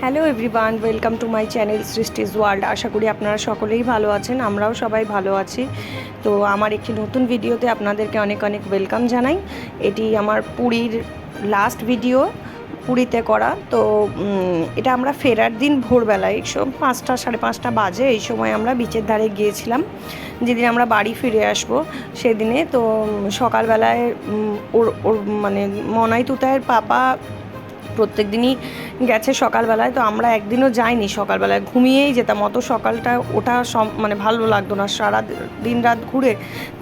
Hello everyone welcome to my channel Srishti's world আশা করি আপনারা সকলেই ভালো আছেন, আমরাও সবাই ভালো আছি। তো আমার একটি নতুন ভিডিওতে আপনাদেরকে অনেক অনেক ওয়েলকাম জানাই। এটি আমার পুরীর লাস্ট ভিডিও পুরীতে করা। তো এটা আমরা ফেরার দিন ভোরবেলায় সব পাঁচটা, সাড়ে পাঁচটা বাজে এই সময় আমরা বিচের ধারে গিয়েছিলাম। যেদিন আমরা বাড়ি ফিরে আসব, সেদিনে তো সকালবেলায় ওর ওর মানে মনাই তুতায়ের পাপা প্রত্যেক দিনই গেছে সকালবেলায়, তো আমরা একদিনও যাইনি। সকালবেলায় ঘুমিয়েই যেতাম। অত সকালটা ওটা মানে ভালো লাগতো না। সারা দিন রাত ঘুরে,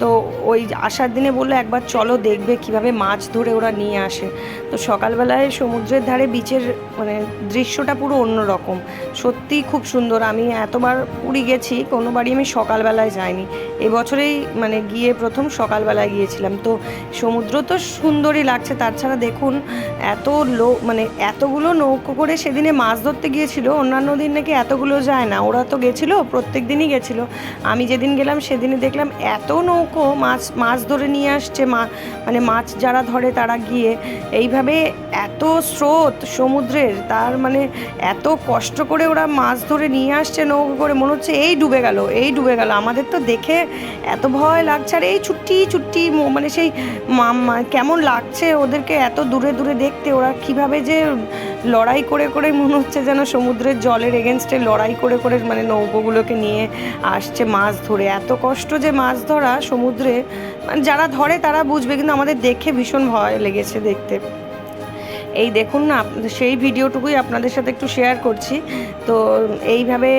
তো ওই আসার দিনে বলল একবার চলো দেখবে কীভাবে মাছ ধরে ওরা নিয়ে আসে। তো সকালবেলায় সমুদ্রের ধারে বিচের মানে দৃশ্যটা পুরো অন্যরকম। সত্যিই খুব সুন্দর। আমি এতবার পুরী গেছি কোনোবারই আমি সকালবেলায় যাইনি। এবছরেই মানে গিয়ে প্রথম সকালবেলায় গিয়েছিলাম। তো সমুদ্র তো সুন্দরই লাগছে। তাছাড়া দেখুন, এত লো মানে এতগুলো নৌকো করে সেদিনে মাছ ধরতে গিয়েছিল, অন্যান্য দিন নাকি এতগুলো যায় না। ওরা তো গেছিল, প্রত্যেক দিনই গেছিল। আমি যেদিন গেলাম সেদিনে দেখলাম এত নৌকো মাছ মাছ ধরে নিয়ে আসছে, মা মানে মাছ যারা ধরে তারা গিয়ে। এইভাবে এত স্রোত সমুদ্রের, তার মানে এত কষ্ট করে ওরা মাছ ধরে নিয়ে আসছে নৌকো করে, মনে হচ্ছে এই ডুবে গেল, এই ডুবে গেল। আমাদের তো দেখে এত ভয় লাগছে, আর এই ছুট্টি ছুট্টি মানে সেই কেমন লাগছে ওদেরকে এত দূরে দূরে দেখতে, ওরা কীভাবে যে লড়াই করে করে মনে হচ্ছে যেন সমুদ্রের জলের এগেনস্টে লড়াই করে করে মানে নৌকোগুলোকে নিয়ে আসছে মাছ ধরে। এত কষ্ট যে মাছ ধরা সমুদ্রে মানে যারা ধরে তারা বুঝবে, কিন্তু আমাদের দেখে ভীষণ ভয় লেগেছে দেখতে। এই দেখুন না, সেই ভিডিওটুকুই আপনাদের সাথে একটু শেয়ার করছি। তো এইভাবে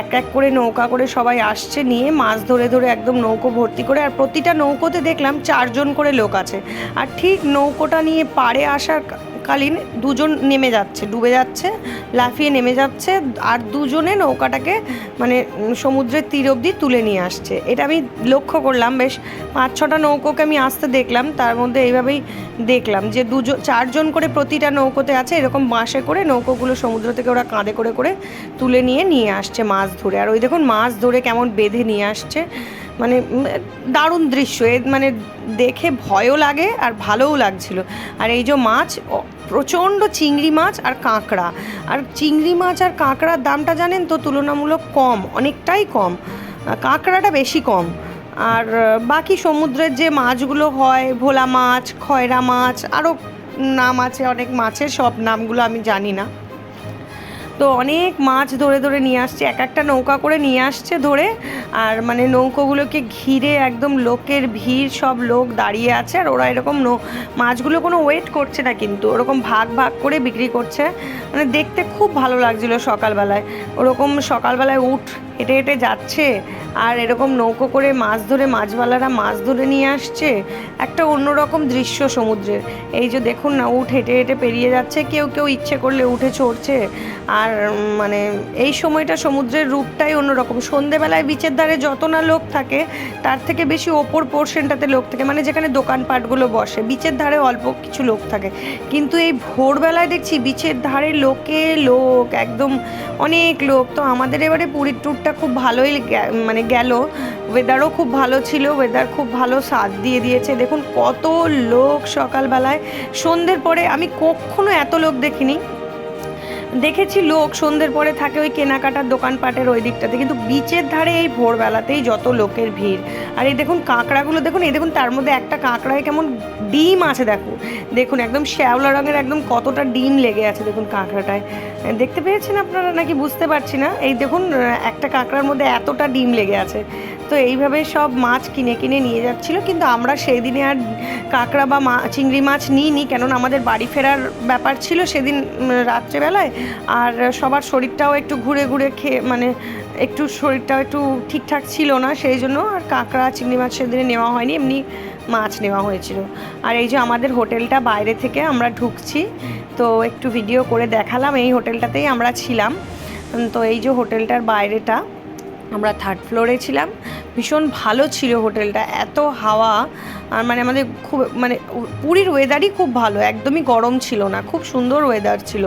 এক এক করে নৌকা করে সবাই আসছে নিয়ে মাছ ধরে ধরে একদম নৌকো ভর্তি করে, আর প্রতিটা নৌকোতে দেখলাম চারজন করে লোক আছে। আর ঠিক নৌকোটা নিয়ে পাড়ে আসার কা- কালীন দুজন নেমে যাচ্ছে, ডুবে যাচ্ছে, লাফিয়ে নেমে যাচ্ছে আর দুজনে নৌকাটাকে মানে সমুদ্রের তীর অবধি তুলে নিয়ে আসছে। এটা আমি লক্ষ্য করলাম, বেশ পাঁচ ছটা নৌকোকে আমি আসতে দেখলাম, তার মধ্যে এইভাবেই দেখলাম যে দুজন, চারজন করে প্রতিটা নৌকোতে আছে, এরকম বাঁশে করে নৌকোগুলো সমুদ্র থেকে ওরা কাঁধে করে করে তুলে নিয়ে নিয়ে আসছে মাছ ধরে। আর ওই দেখুন মাছ ধরে কেমন বেঁধে নিয়ে আসছে। মানে দারুণ দৃশ্য। এ মানে দেখে ভয়ও লাগে আর ভালোও লাগছিল। আর এই যে মাছ প্রচণ্ড চিংড়ি মাছ আর কাঁকড়া। আর চিংড়ি মাছ আর কাঁকড়ার দামটা জানেন তো, তুলনামূলক কম, অনেকটাই কম। কাঁকড়াটা বেশি কম। আর বাকি সমুদ্রের যে মাছগুলো হয়, ভোলা মাছ, খয়রা মাছ, আরও নাম আছে, অনেক মাছের সব নামগুলো আমি জানি না। তো অনেক মাছ ধরে ধরে নিয়ে আসছে, এক একটা নৌকা করে নিয়ে আসছে ধরে। আর মানে নৌকোগুলোকে ঘিরে একদম লোকের ভিড়, সব লোক দাঁড়িয়ে আছে আর ওরা এরকম নৌ, মাছগুলো কোনো ওয়েট করছে না কিন্তু, ওরকম ভাগ ভাগ করে বিক্রি করছে। মানে দেখতে খুব ভালো লাগছিল সকালবেলায়। ওরকম সকালবেলায় উঠ, হেঁটে হেঁটে যাচ্ছে আর এরকম নৌকো করে মাছ ধরে, মাছওয়ালারা মাছ ধরে নিয়ে আসছে। একটা অন্যরকম দৃশ্য সমুদ্রের। এই যে দেখুন না, উঠ হেঁটে হেঁটে পেরিয়ে যাচ্ছে, কেউ কেউ ইচ্ছে করলে উঠে চড়ছে। আর মানে এই সময়টা সমুদ্রের রূপটাই অন্যরকম। সন্ধেবেলায় বিচের ধারে যত না লোক থাকে, তার থেকে বেশি ওপর পোর্শনটাতে লোক থাকে। মানে যেখানে দোকানপাটগুলো বসে, বিচের ধারে অল্প কিছু লোক থাকে। কিন্তু এই ভোরবেলায় দেখছি বিচের ধারে লোকে লোক, একদম অনেক লোক। তো আমাদের এবারে পুরীর ট্যুরটা খুব ভালোই মানে গেল। ওয়েদারও খুব ভালো ছিল ওয়েদার খুব ভালো স্বাদ দিয়ে দিয়েছে। দেখুন কত লোক সকালবেলায়। সন্ধ্যের পরে আমি কখনো এত লোক দেখিনি। দেখেছি লোক সন্ধ্যের পরে থাকে ওই কেনাকাটার দোকানপাটের ওই দিকটাতে, কিন্তু বিচের ধারে এই ভোরবেলাতেই যত লোকের ভিড়। আর এই দেখুন কাঁকড়াগুলো, দেখুন, এই দেখুন, তার মধ্যে একটা কাঁকড়ায় কেমন ডিম আছে দেখুন দেখুন, একদম শ্যাওলা রঙের একদম কতটা ডিম লেগে আছে, দেখুন কাঁকড়াটায়। দেখতে পেয়েছেন আপনারা নাকি? বুঝতে পারছি না। এই দেখুন, একটা কাঁকড়ার মধ্যে এতটা ডিম লেগে আছে। তো এইভাবে সব মাছ কিনে কিনে নিয়ে যাচ্ছিল, কিন্তু আমরা সেই দিনে আর কাঁকড়া বা মা, চিংড়ি মাছ নিইনি, কেননা আমাদের বাড়ি ফেরার ব্যাপার ছিল সেদিন রাত্রেবেলায়। আর সবার শরীরটাও একটু ঘুরে ঘুরে খেয়ে মানে একটু শরীরটাও একটু ঠিকঠাক ছিল না, সেই জন্য আর কাঁকড়া, চিংড়ি মাছ সেদিনে নেওয়া হয়নি, এমনি মাছ নেওয়া হয়েছিল। আর এই যে আমাদের হোটেলটা বাইরে থেকে আমরা ঢুকছি, তো একটু ভিডিও করে দেখালাম, এই হোটেলটাতেই আমরা ছিলাম। তো এই যে হোটেলটার বাইরেটা, আমরা থার্ড ফ্লোরে ছিলাম। ভীষণ ভালো ছিল হোটেলটা। এত হাওয়া, আর মানে আমাদের খুব মানে পুরীর ওয়েদারই খুব ভালো, একদমই গরম ছিল না, খুব সুন্দর ওয়েদার ছিল।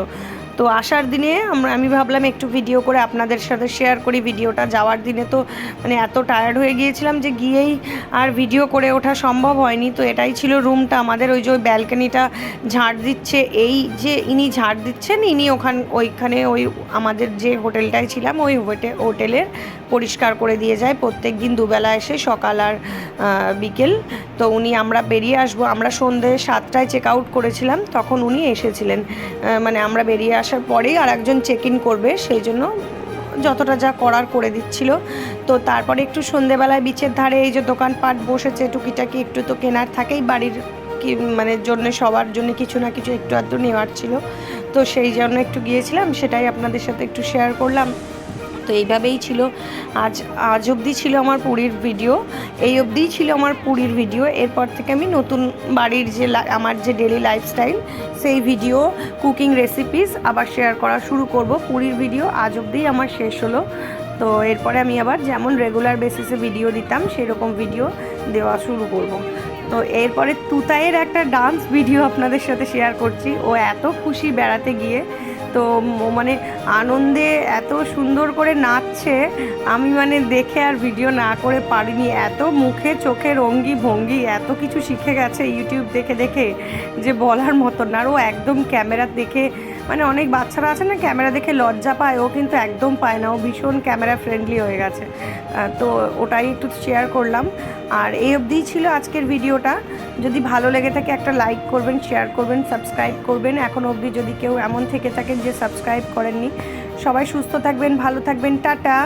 তো আসার দিনে আমরা, আমি ভাবলাম একটু ভিডিও করে আপনাদের সাথে শেয়ার করি ভিডিওটা যাওয়ার দিনে তো মানে এত টায়ার্ড হয়ে গিয়েছিলাম যে গিয়েই আর ভিডিও করে ওঠা সম্ভব হয়নি। তো এটাই ছিল রুমটা আমাদের ওই যে ওই ব্যালকনিটা ঝাড় দিচ্ছে। এই যে ইনি ঝাড় দিচ্ছেন, ইনি ওখান, ওইখানে ওই আমাদের যে হোটেলটায় ছিলাম, ওই হোটে- হোটেলের পরিষ্কার করে দিয়ে যায়। প্রত্যেক দিন দুবেলা এসে সকাল আর বিকেল তো উনি আমরা বেরিয়ে আসব। আমরা সন্ধে সাতটায় চেক আউট করেছিলাম, তখন উনি এসেছিলেন। মানে আমরা বেরিয়ে আসার পরেই আর একজন চেক ইন করবে, সেই জন্য যতটা যা করার করে দিচ্ছিল। তো তারপরে একটু সন্ধেবেলায় বিচের ধারে এই যে দোকানপাট বসেছে, টুকিটাকি একটু তো কেনার থাকেই, বাড়ির কি মানে জন্য সবার জন্য কিছু না কিছু একটু আধটু নেওয়ার ছিল। তো সেই জন্য একটু গিয়েছিলাম, সেটাই আপনাদের সাথে একটু শেয়ার করলাম। তো এইভাবেই ছিল। আজ আজ অবধি ছিল আমার পুরীর ভিডিও এই অবধিই ছিল আমার পুরীর ভিডিও এরপর থেকে আমি নতুন বাড়ির যে আমার যে ডেলি লাইফস্টাইল সেই ভিডিও কুকিং রেসিপিস আবার শেয়ার করা শুরু করব। পুরীর ভিডিও আজ অবধিই আমার শেষ হলো। তো এরপরে আমি আবার যেমন রেগুলার বেসিসে ভিডিও দিতাম, সেরকম ভিডিও দেওয়া শুরু করব। তো এরপরে তুতাইয়ের একটা ডান্স ভিডিও আপনাদের সাথে শেয়ার করছি। ও এত খুশি বেড়াতে গিয়ে। তো মানে আনন্দে এত সুন্দর করে নাচছে, আমি মানে দেখে আর ভিডিও না করে পারিনি। এত মুখে চোখে রঙ্গি ভঙ্গি এত কিছু শিখে গেছে ইউটিউব দেখে দেখে যে বলার মতন না। আর ও একদম ক্যামেরা দেখে মানে অনেক বাচ্চারা আছে না, ক্যামেরা দেখে লজ্জা পায়, ও কিন্তু একদম পায় না। ও ভীষণ ক্যামেরা ফ্রেন্ডলি হয়ে গেছে। তো ওটাই একটু শেয়ার করলাম। আর এই অবধিই ছিল আজকের ভিডিওটা যদি ভালো লেগে থাকে একটা লাইক করবেন শেয়ার করবেন সাবস্ক্রাইব করবেন। এখন অবধি যদি কেউ এমন থেকে থাকেন যে সাবস্ক্রাইব করেননি, সবাই সুস্থ থাকবেন, ভালো থাকবেন। টাটা!